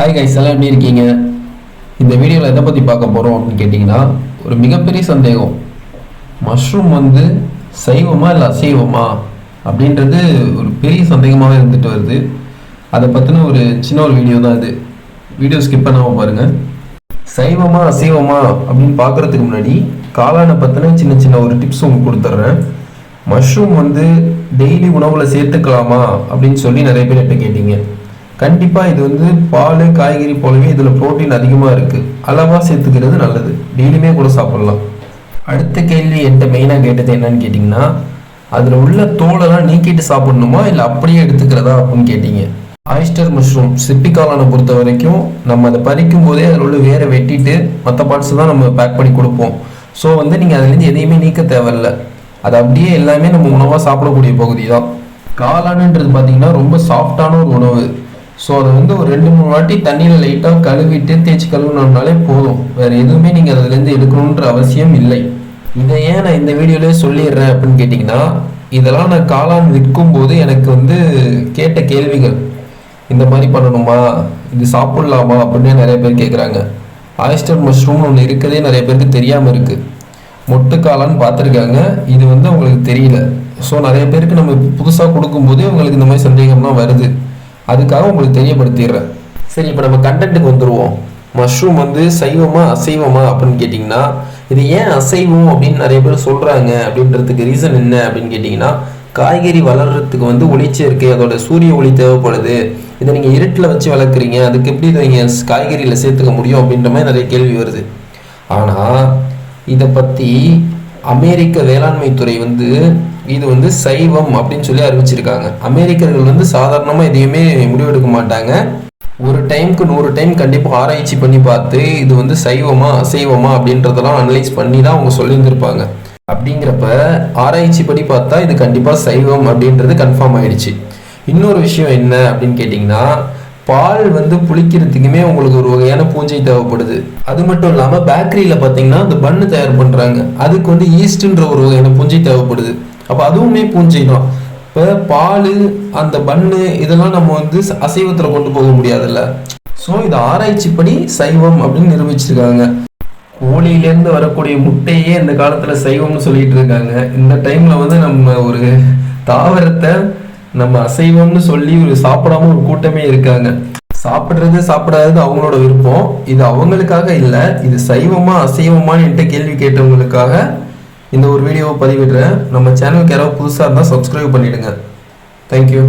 Hi guys எல்லாம் எப்படி இருக்கீங்க? இந்த வீடியோவில் எதை பற்றி பார்க்க போகிறோம் அப்படின்னு கேட்டிங்கன்னா ஒரு மிகப்பெரிய சந்தேகம். மஷ்ரூம் வந்து சைவமா இல்லை அசைவமா? அப்படின்றது ஒரு பெரிய சந்தேகமாகவே இருந்துட்டு வருது. அதை பற்றின ஒரு சின்ன ஒரு வீடியோ தான் இது. வீடியோ ஸ்கிப் பண்ணாமல் பாருங்கள் சைவமா அசைவமா அப்படின்னு பார்க்குறதுக்கு முன்னாடி காளானை பற்றின சின்ன சின்ன ஒரு டிப்ஸ் உங்களுக்கு கொடுத்துட்றேன். மஷ்ரூம் வந்து டெய்லி உணவில் சேர்த்துக்கலாமா அப்படின்னு சொல்லி நிறைய பேர் என்கிட்ட கேட்டீங்க. கண்டிப்பாக இது வந்து பால் காய்கறி போலவே இதில் புரோட்டீன் அதிகமாக இருக்குது அளவாக சேர்த்துக்கிறது நல்லது. டெய்லியுமே கூட சாப்பிட்லாம். அடுத்த கேள்வி என்கிட்ட மெயினாக கேட்டது என்னன்னு கேட்டிங்கன்னா அதில் உள்ள தோலெல்லாம் நீக்கிட்டு சாப்பிடணுமா இல்லை அப்படியே எடுத்துக்கிறதா அப்படின்னு கேட்டிங்க. ஆயிஸ்டர் மஷ்ரூம் சிப்பி பொறுத்த வரைக்கும் நம்ம அதை பறிக்கும் போதே அதில் உள்ள வேரை வெட்டிட்டு மற்ற பார்ட்ஸ் தான் நம்ம பேக் பண்ணி கொடுப்போம். ஸோ வந்து நீங்கள் அதுலேருந்து எதையுமே நீக்க தேவையில்ல. அது அப்படியே எல்லாமே நம்ம உணவாக சாப்பிடக்கூடிய பகுதி தான் காளானுன்றது பார்த்தீங்கன்னா ரொம்ப சாஃப்டான ஒரு உணவு. ஸோ அதை வந்து ஒரு ரெண்டு மூணு வாட்டி தண்ணியில் லைட்டாக கழுவிட்டு தேய்ச்சி கழுவினோம்னாலே போதும். வேறு எதுவுமே நீங்கள் அதுலேருந்து எடுக்கணுன்ற அவசியம் இல்லை. இதை ஏன் நான் இந்த வீடியோலேயே சொல்லிடுறேன் அப்படின்னு கேட்டிங்கன்னா இதெல்லாம் நான் காளான் விற்கும் போது எனக்கு வந்து கேட்ட கேள்விகள் இந்த மாதிரி பண்ணணுமா? இது சாப்பிட்லாமா? அப்படின்னு நிறைய பேர் கேட்குறாங்க ஆயிஸ்டர் மஷ்ரூம்னு ஒன்று இருக்கதே நிறைய பேருக்கு தெரியாமல் இருக்குது மொட்டுக்காளான்னு பார்த்துருக்காங்க. இது வந்து அவங்களுக்கு தெரியல. ஸோ நிறைய பேருக்கு நம்ம புதுசாக கொடுக்கும்போதே அவங்களுக்கு இந்த மாதிரி சந்தேகம்லாம் வருது. அதுக்காக உங்களுக்கு தெரியப்படுத்திடுறேன். சரி இப்போ நம்ம கண்டென்ட்டுக்கு வந்துடுவோம் மஷ்ரூம் வந்து சைவமா அசைவமா அப்படின்னு கேட்டிங்கன்னா இது ஏன் அசைவம் அப்படின்னு நிறைய பேர் சொல்கிறாங்க அப்படின்றதுக்கு ரீசன் என்ன அப்படின்னு கேட்டிங்கன்னா காய்கறி வளர்கிறதுக்கு வந்து ஒளிச்சேர்க்கை அதோட சூரிய ஒளி தேவைப்படுது. இதை நீங்கள் இருட்டில் வச்சு வளர்க்குறீங்க. அதுக்கு எப்படி இதை நீங்கள் காய்கறியில் சேர்த்துக்க முடியும் அப்படின்ற மாதிரி நிறைய கேள்வி வருது. ஆனால் இதை பற்றி அமெரிக்க வேளாண்மை துறை வந்து இது வந்து சைவம் அப்படின்னு சொல்லி அறிவிச்சிருக்காங்க. அமெரிக்கர்கள் வந்து சாதாரணமாக எதையுமே முடிவெடுக்க மாட்டாங்க. ஒரு டைம்க்கு நூறு டைம் கண்டிப்பாக ஆராய்ச்சி பண்ணி பார்த்து இது வந்து சைவமா அசைவமா அப்படின்றதெல்லாம் அனலைஸ் பண்ணி தான் அவங்க சொல்லியிருந்திருப்பாங்க. அப்படிங்கிறப்ப ஆராய்ச்சி படி பார்த்தா இது கண்டிப்பாக சைவம் அப்படின்றது கன்ஃபார்ம் ஆயிடுச்சு. இன்னொரு விஷயம் என்ன அப்படின்னு கேட்டிங்கன்னா பால் வந்து புளிக்கிறதுக்குமே உங்களுக்கு ஒரு வகையான பூஞ்சை தேவைப்படுது. அது மட்டும் இல்லாமல் பேக்கரியில் பார்த்தீங்கன்னா அந்த பண்ணு தயார் பண்ணுறாங்க அதுக்கு வந்து ஈஸ்ட்ன்ற ஒரு வகையான பூஞ்சை தேவைப்படுது. அப்போ அதுவுமே பூஞ்சை தான். இப்போ பால் அந்த பண்ணு இதெல்லாம் நம்ம வந்து அசைவத்தில் கொண்டு போக முடியாதுல்ல. ஸோ இது ஆராய்ச்சிப்படி சைவம் அப்படின்னு நிரூபிச்சிருக்காங்க. கோழியிலேருந்து வரக்கூடிய முட்டையே இந்த காலத்தில் சைவம்னு சொல்லிட்டு இருக்காங்க. இந்த டைமில் வந்து நம்ம ஒரு தாவரத்தை நம்ம அசைவம்னு சொல்லி ஒரு சாப்பிடாம ஒரு கூட்டமே இருக்காங்க. சாப்பிட்றது சாப்பிடாதது அவங்களோட விருப்பம். இது அவங்களுக்காக இல்லை இது சைவமா அசைவமானு என்கிட்ட கேள்வி கேட்டவங்களுக்காக இந்த ஒரு வீடியோவை பதிவிடுறேன். நம்ம சேனலுக்கு யாராவது புதுசாக இருந்தால் சப்ஸ்கிரைப் பண்ணிவிடுங்க தேங்க்யூ